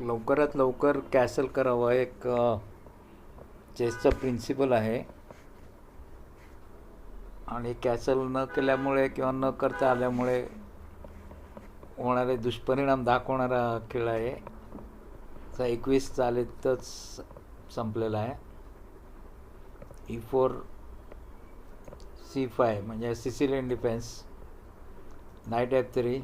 लवकरात लवकर कॅसल करावं. एक चेसचा प्रिन्सिपल आहे. आणि कॅसल न केल्यामुळे किंवा न करता आल्यामुळे होणारे दुष्परिणाम दाखवणारा खेळ आहे. तर एकवीस चालीतच संपलेला आहे. ई फोर सी फाय म्हणजे Sicilian defence. Knight F three.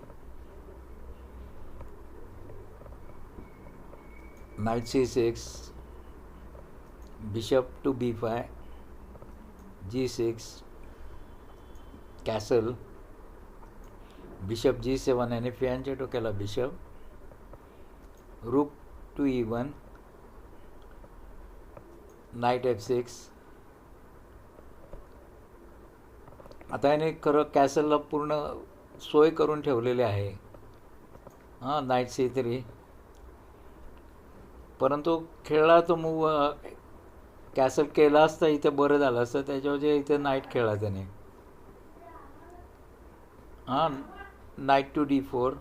Knight c6 bishop to b5 g6 castle bishop g7 आणि फियांच्या डोक्याला bishop rook two E one knight F six. आता याने खरं कॅसलला पूर्ण सोय करून ठेवलेली आहे. हां नाईट सी थ्री. परंतु खेळला तो मूव कॅसल केला असता इथे बरं झालं असतं त्याच्याऐवजी इथे नाईट खेळला त्याने. हां knight two D four.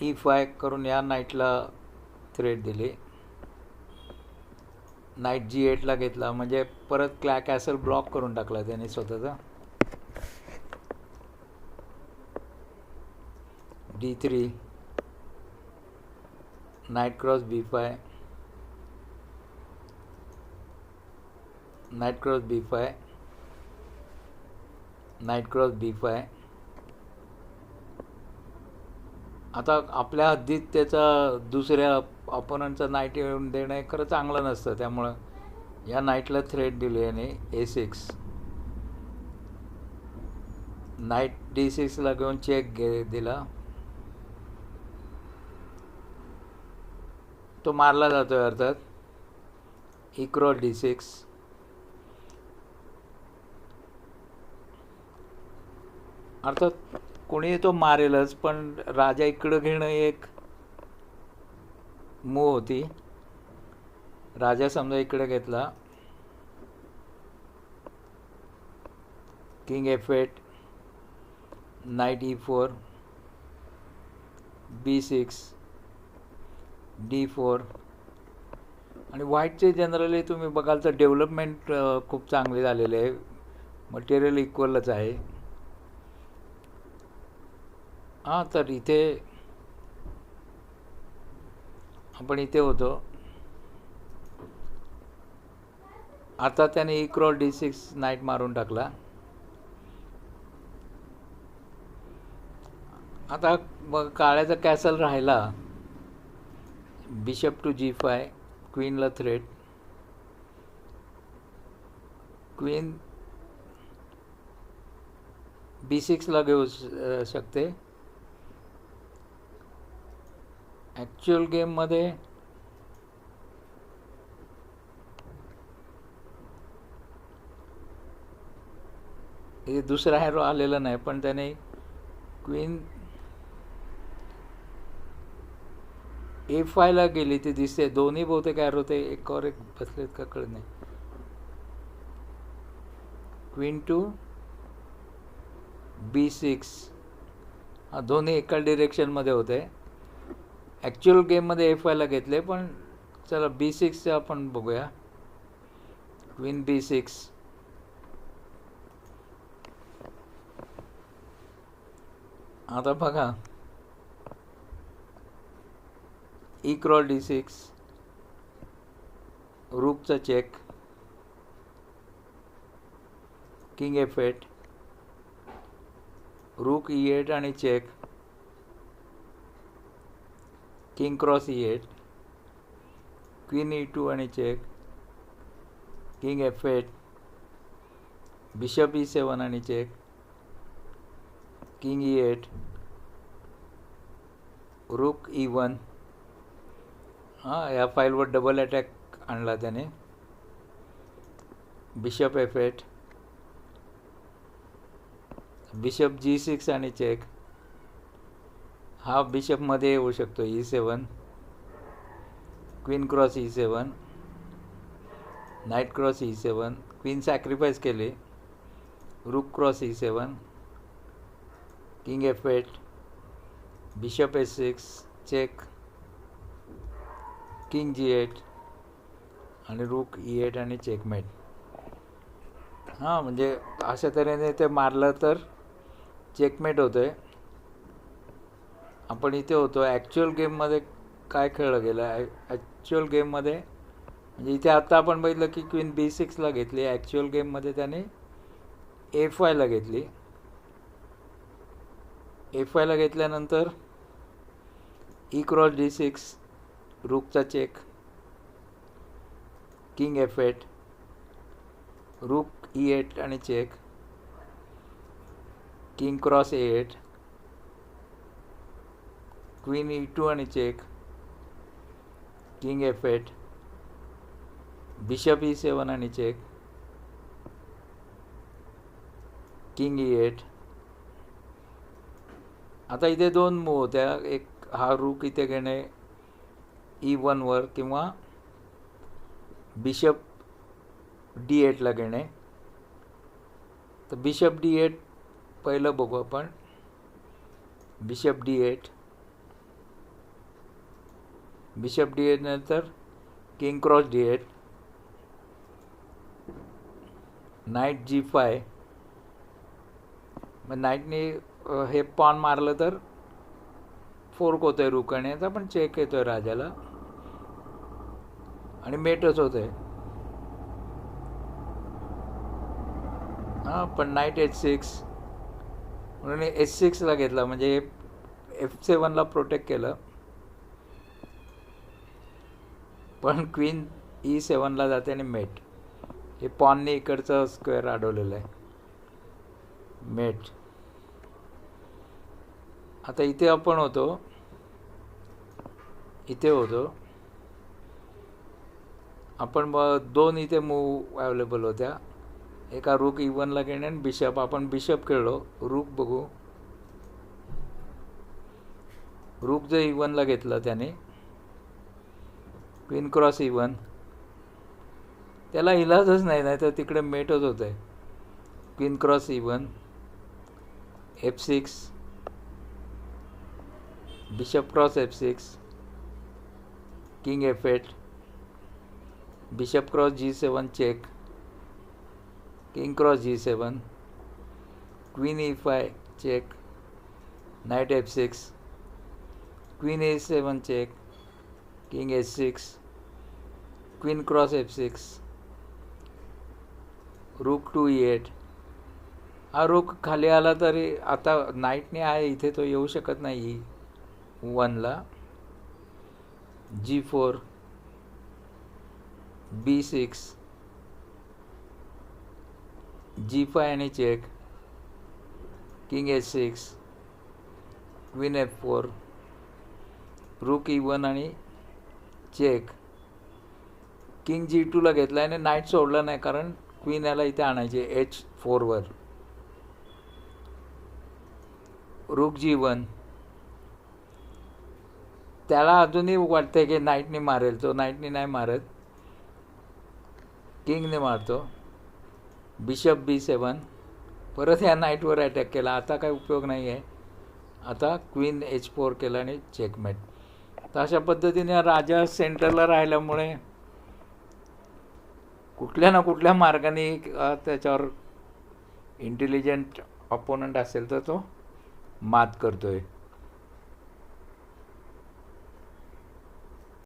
E five करून या नाईटला थ्रेड दिली. नाईट जी एटला घेतला म्हणजे परत क्लॅ कॅसल ब्लॉक करून टाकला त्याने स्वतःचा. D three knight cross B five knight cross B five knight cross B five. आता आपल्या हद्दीत त्याचा दुसऱ्या ऑपोनंटचा नाईट येऊन देणं हे खरं चांगलं नसतं त्यामुळं या नाईटला थ्रेड दिली याने ए सिक्स नाईट डी सिक्सला घेऊन चेक घे दिला. तो मारला जातो आहे अर्थात. इक्रॉल डी सिक्स. अर्थात कोणी तो मारेलच पण राजा इकडं घेणं एक मूव होती. राजा समजा इकडे घेतला. King F eight knight E four B six D four आणि व्हाईटचे जनरली तुम्ही बघाल तर डेव्हलपमेंट खूप चांगले झालेले आहे. मटेरियल इक्वलच आहे. हां तर इथे आपण इथे होतो. आता त्याने इक्रॉल डी सिक्स नाईट मारून टाकला. आता मग काळ्याचा कॅसल राहिला. बिशप टू जी फाय क्वीनला थ्रेट क्वीन बी सिक्सला घेऊ शकते. ॲक्च्युअल गेममध्ये हे दुसरा हॅरो आलेला नाही पण त्याने क्वीन ए फायला गेली ती दिसते दोन्ही बहुतेक आयर होते एक एकावर एक बसलेत का कळत नाही. क्वीन टू बी सिक्स हा दोन्ही एका डिरेक्शनमध्ये होते. ॲक्च्युअल गेममध्ये एफ आयला घेतले पण चला बी सिक्सचं आपण बघूया. क्वीन बी सिक्स आता बघा. E cross D six रूकचा check king F eight rook E eight आणि check king cross E eight queen E two आणि check king F eight bishop E seven आणि check king E eight rook E one हां या फाईलवर double attack आणला त्याने. Bishop F eight bishop G six आणि check हा बिशपमध्ये येऊ शकतो E seven queen cross E seven knight cross E seven queen sacrifice केली. Rook cross E seven king F eight bishop S six check king G eight आणि rook E eight आणि checkmate. हां म्हणजे अशा तऱ्हेने ते मारलं तर चेकमेट होतं आहे आपण इथे होतो. ॲक्च्युअल गेममध्ये काय खेळलं गेलं? आहे ॲक्च्युअल गेममध्ये म्हणजे इथे आत्ता आपण बघितलं की क्वीन बी सिक्सला घेतली. ॲक्च्युअल गेममध्ये त्याने एफ वायला घेतली. एफ वायला घेतल्यानंतर E cross D six रूकचा check king F eight rook E eight आणि check king cross A eight queen E two आणि check king F eight bishop E seven आणि चेक किंग ई एट. आता इथे दोन move होत्या. एक हा रूक इथे घेणे E ई वनवर किंवा बिशप डी एटला घेणे. तर बिशप डी एट पहिलं बघू आपण. Bishop D eight bishop D eight नंतर king cross D eight knight G five मग नाईटने हे पॉन मारलं तर फोर्क होतोय रुकण्याचा पण चेक येतोय राजाला. आणि मेटच होते हां पण नाईट एच सिक्स म्हणून एच सिक्सला घेतला म्हणजे एफ सेवनला प्रोटेक्ट केलं. पण क्वीन ई सेवनला जाते आणि मेट हे पॉनने इकडचं स्क्वेअर अडवलेलं आहे. मेट आता इथे आपण होतो. इथे होतो. आपण मग दोन इथे मूव अवेलेबल होत्या. एका रूक इवनला घेणे आणि बिशप आपण बिशप खेळलो. रूक बघू. रूक जर इवनला घेतलं त्याने. क्वीन क्रॉस इवन त्याला इलाजच नाही नाही तर तिकडे मेटच होत आहे queen cross even F six bishop cross F six king F eight bishop cross G seven check king cross G seven queen E five check knight F six queen A seven check king H six queen cross F six rook two E eight हा rook खाली आला तरी आता नाईटने आहे इथे तो येऊ शकत नाही. वनला G four B six G five आणि check king H six queen F four rook E one आणि चेक किंग जी टूला घेतला आणि नाईट सोडला नाही कारण क्वीन याला इथे आणायचे एच फोरवर रूक जी वन त्याला अजूनही वाटतंय की नाईटने मारेल. तो नाईटनी नाही मारत. किंगने मारतो. Bishop B seven. परत ह्या नाईटवर अटॅक केला. आता काय उपयोग नाही आहे आता क्वीन एच फोर केला आणि चेकमेट तर अशा पद्धतीने राजा सेंटरला राहिल्यामुळे कुठल्या ना कुठल्या मार्गाने त्याच्यावर इंटेलिजंट अपोनंट असेल तर तो मात करतो आहे